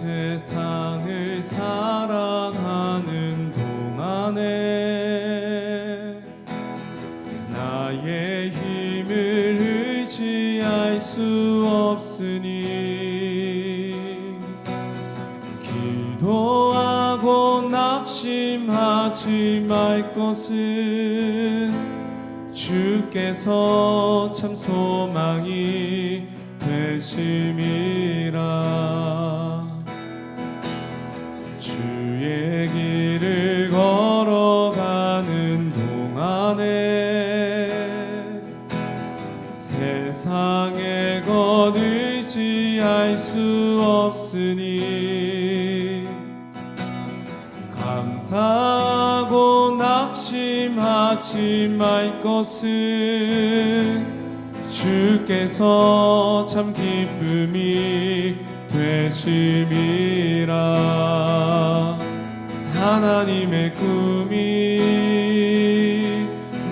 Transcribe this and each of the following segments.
세상을 사랑하는 동안에 나의 힘을 의지할 수 없으니 기도하고 낙심하지 말 것은 주께서 참 소망이 되심이라 의지할 수 없으니 감사하고 낙심하지 말 것은 주께서 참 기쁨이 되심이라. 하나님의 꿈이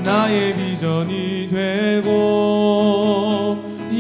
나의 비전이 되고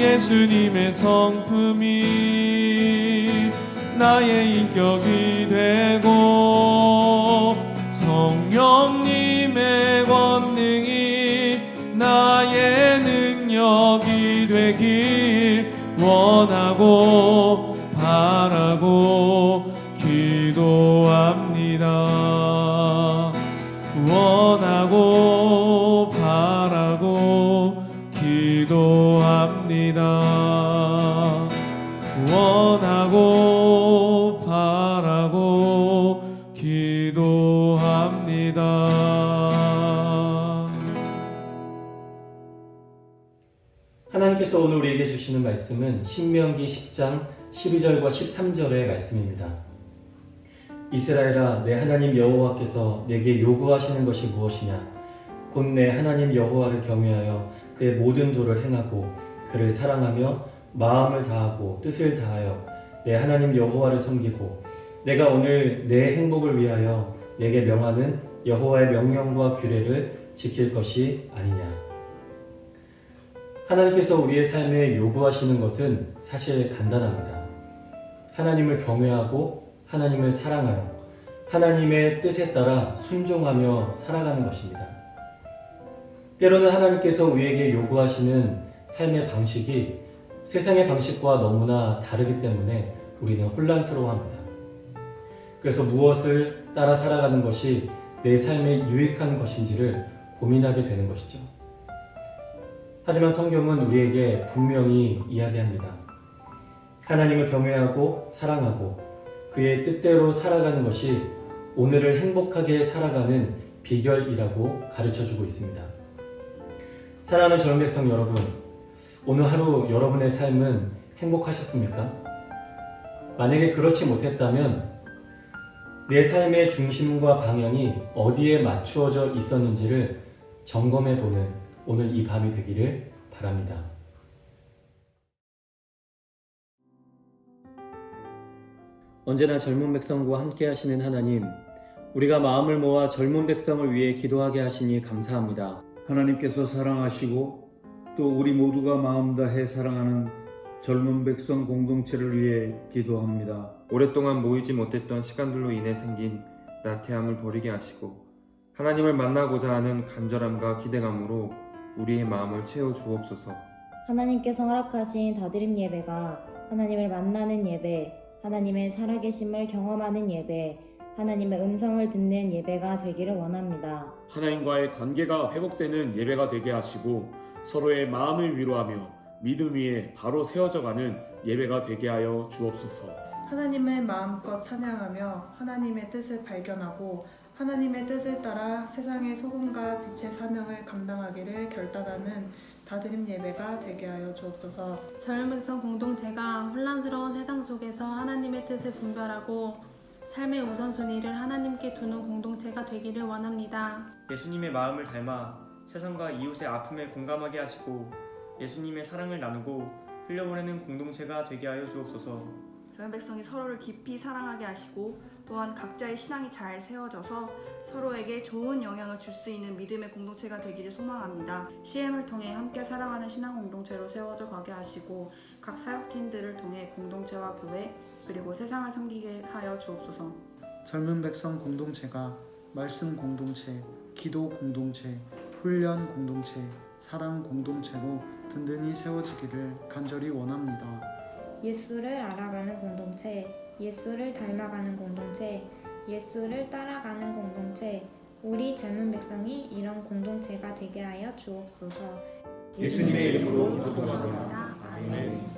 예수님의 성품이 나의 인격이 되고 성령님의 권능이 나의 능력이 되길 원 하나님께서 오늘 우리에게 주시는 말씀은 신명기 10장 12절과 13절의 말씀입니다. 이스라엘아 내 하나님 여호와께서 내게 요구하시는 것이 무엇이냐 곧 내 하나님 여호와를 경외하여 그의 모든 도를 행하고 그를 사랑하며 마음을 다하고 뜻을 다하여 내 하나님 여호와를 섬기고 내가 오늘 내 행복을 위하여 내게 명하는 여호와의 명령과 규례를 지킬 것이 아니냐 하나님께서 우리의 삶에 요구하시는 것은 사실 간단합니다. 하나님을 경외하고 하나님을 사랑하여 하나님의 뜻에 따라 순종하며 살아가는 것입니다. 때로는 하나님께서 우리에게 요구하시는 삶의 방식이 세상의 방식과 너무나 다르기 때문에 우리는 혼란스러워합니다. 그래서 무엇을 따라 살아가는 것이 내 삶에 유익한 것인지를 고민하게 되는 것이죠. 하지만 성경은 우리에게 분명히 이야기합니다. 하나님을 경외하고 사랑하고 그의 뜻대로 살아가는 것이 오늘을 행복하게 살아가는 비결이라고 가르쳐 주고 있습니다. 사랑하는 젊은 백성 여러분, 오늘 하루 여러분의 삶은 행복하셨습니까? 만약에 그렇지 못했다면 내 삶의 중심과 방향이 어디에 맞추어져 있었는지를 점검해 보는 오늘 이 밤이 되기를 바랍니다. 언제나 젊은 백성과 함께 하시는 하나님, 우리가 마음을 모아 젊은 백성을 위해 기도하게 하시니 감사합니다. 하나님께서 사랑하시고 또 우리 모두가 마음 다해 사랑하는 젊은 백성 공동체를 위해 기도합니다. 오랫동안 모이지 못했던 시간들로 인해 생긴 나태함을 버리게 하시고 하나님을 만나고자 하는 간절함과 기대감으로 우리의 마음을 채워 주옵소서. 하나님께서 허락하신 다드림 예배가 하나님을 만나는 예배, 하나님의 살아계심을 경험하는 예배, 하나님의 음성을 듣는 예배가 되기를 원합니다. 하나님과의 관계가 회복되는 예배가 되게 하시고 서로의 마음을 위로하며 믿음 위에 바로 세워져가는 예배가 되게 하여 주옵소서. 하나님을 마음껏 찬양하며 하나님의 뜻을 발견하고 하나님의 뜻을 따라 세상의 소금과 빛의 사명을 감당하기를 결단하는 다드림 예배가 되게 하여 주옵소서. 젊은 백성 공동체가 혼란스러운 세상 속에서 하나님의 뜻을 분별하고 삶의 우선순위를 하나님께 두는 공동체가 되기를 원합니다. 예수님의 마음을 닮아 세상과 이웃의 아픔에 공감하게 하시고 예수님의 사랑을 나누고 흘려보내는 공동체가 되게 하여 주옵소서. 젊은 백성이 서로를 깊이 사랑하게 하시고 또한 각자의 신앙이 잘 세워져서 서로에게 좋은 영향을 줄 수 있는 믿음의 공동체가 되기를 소망합니다. CM을 통해 함께 살아가는 신앙 공동체로 세워져 가게 하시고 각 사역팀들을 통해 공동체와 교회 그리고 세상을 섬기게 하여 주옵소서. 젊은 백성 공동체가 말씀 공동체, 기도 공동체, 훈련 공동체, 사랑 공동체로 든든히 세워지기를 간절히 원합니다. 예수를 알아가는 공동체, 예수를 닮아가는 공동체, 예수를 따라가는 공동체, 우리 젊은 백성이 이런 공동체가 되게 하여 주옵소서. 예수님의 이름으로 기도드립니다. 아멘.